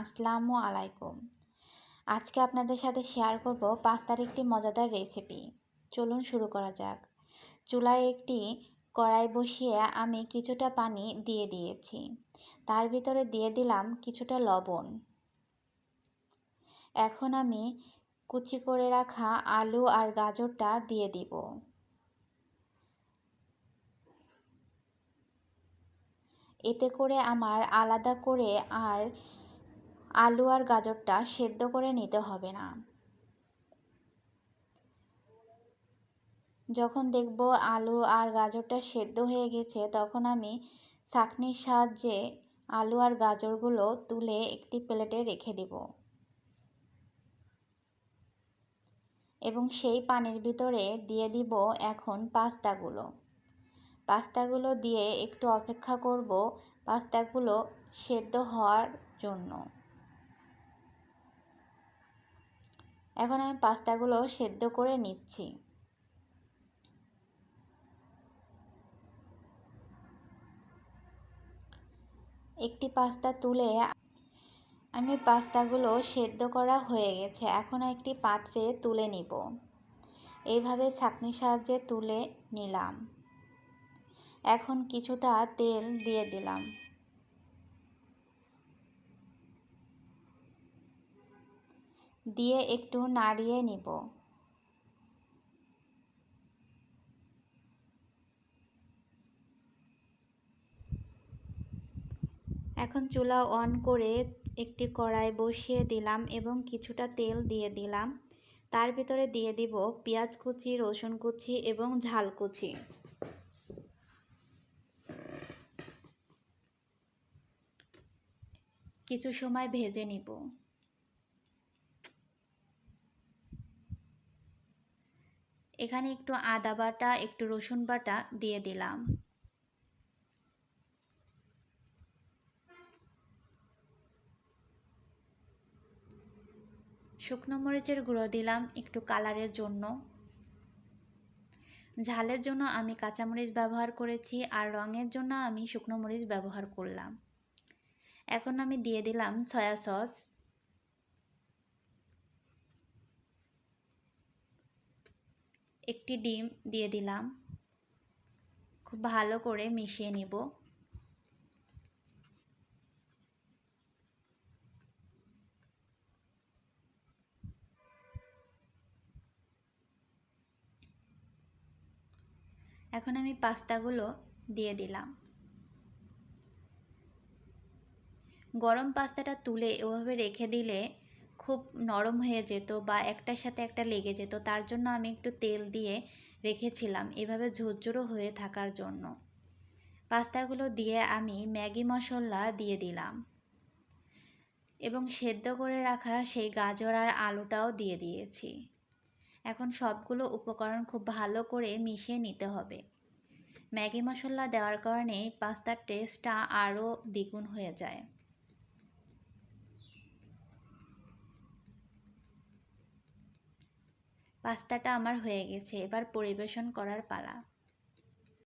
আসসালামু আলাইকুম। আজকে আপনাদের সাথে শেয়ার করব পাস্তার একটি মজাদার রেসিপি চলুন শুরু করা যাক। চুলায় একটি কড়াই বসিয়ে আমি কিছুটা পানি দিয়ে দিয়েছি। তার ভিতরে দিয়ে দিলাম কিছুটা লবণ। এখন আমি কুচি করে রাখা আলু আর গাজরটা দিয়ে দিব। এতে করে আমার আলাদা করে আর আলু আর গাজরটা সেদ্ধ করে নিতে হবে না। যখন দেখব আলু আর গাজরটা সেদ্ধ হয়ে গেছে, তখন আমি ছাঁকনির সাহায্যে আলু আর গাজরগুলো তুলে একটি প্লেটে রেখে দেব। এবং সেই পানির ভিতরে দিয়ে দিব এখন পাস্তাগুলো। পাস্তাগুলো দিয়ে একটু অপেক্ষা করব পাস্তাগুলো সেদ্ধ হওয়ার জন্য। এখন আমি পাস্তাগুলো সেদ্ধ করে নিচ্ছি। একটি পাস্তা তুলে আমি পাস্তাগুলো সেদ্ধ করা হয়ে গেছে। এখন একটি পাত্রে তুলে নিব। এইভাবে ছাঁকনির সাহায্যে তুলে নিলাম। এখন কিছুটা তেল দিয়ে দিলাম। দিয়ে একটু নাড়িয়ে নিব। এখন চুলা অন করে একটি কড়াই বসিয়ে দিলাম এবং কিছুটা তেল দিয়ে দিলাম। তার ভিতরে দিয়ে দিব পেঁয়াজ কুচি, রসুন কুচি এবং ঝাল কুচি। কিছু সময় ভেজে নিব। এখানে একটু আদা বাটা, একটু রসুন বাটা দিয়ে দিলাম। শুকনো মরিচের গুঁড়ো দিলাম একটু কালারের জন্য। ঝালের জন্য আমি কাঁচামরিচ ব্যবহার করেছি আর রঙের জন্য আমি শুকনো মরিচ ব্যবহার করলাম। এখন আমি দিয়ে দিলাম সয়া সস। একটি ডিম দিয়ে দিলাম। খুব ভালো করে মিশিয়ে নিব। এখন আমি পাস্তাগুলো দিয়ে দিলাম। গরম পাস্তাটা তুলে ওভাবে রেখে দিলে খুব নরম হয়ে যেত বা একটার সাথে একটা লেগে যেত, তার জন্য আমি একটু তেল দিয়ে রেখেছিলাম এভাবে ঝুরঝুরো হয়ে থাকার জন্য। পাস্তাগুলো দিয়ে আমি ম্যাগি মশলা দিয়ে দিলাম এবং সেদ্ধ করে রাখা সেই গাজর আর আলুটাও দিয়ে দিয়েছি। এখন সবগুলো উপকরণ খুব ভালো করে মিশিয়ে নিতে হবে। ম্যাগি মশলা দেওয়ার কারণে পাস্তার টেস্টটা আরও দ্বিগুণ হয়ে যায়। পাস্তাটা আমার হয়ে গেছে এবার পরিবেশন করার পালা।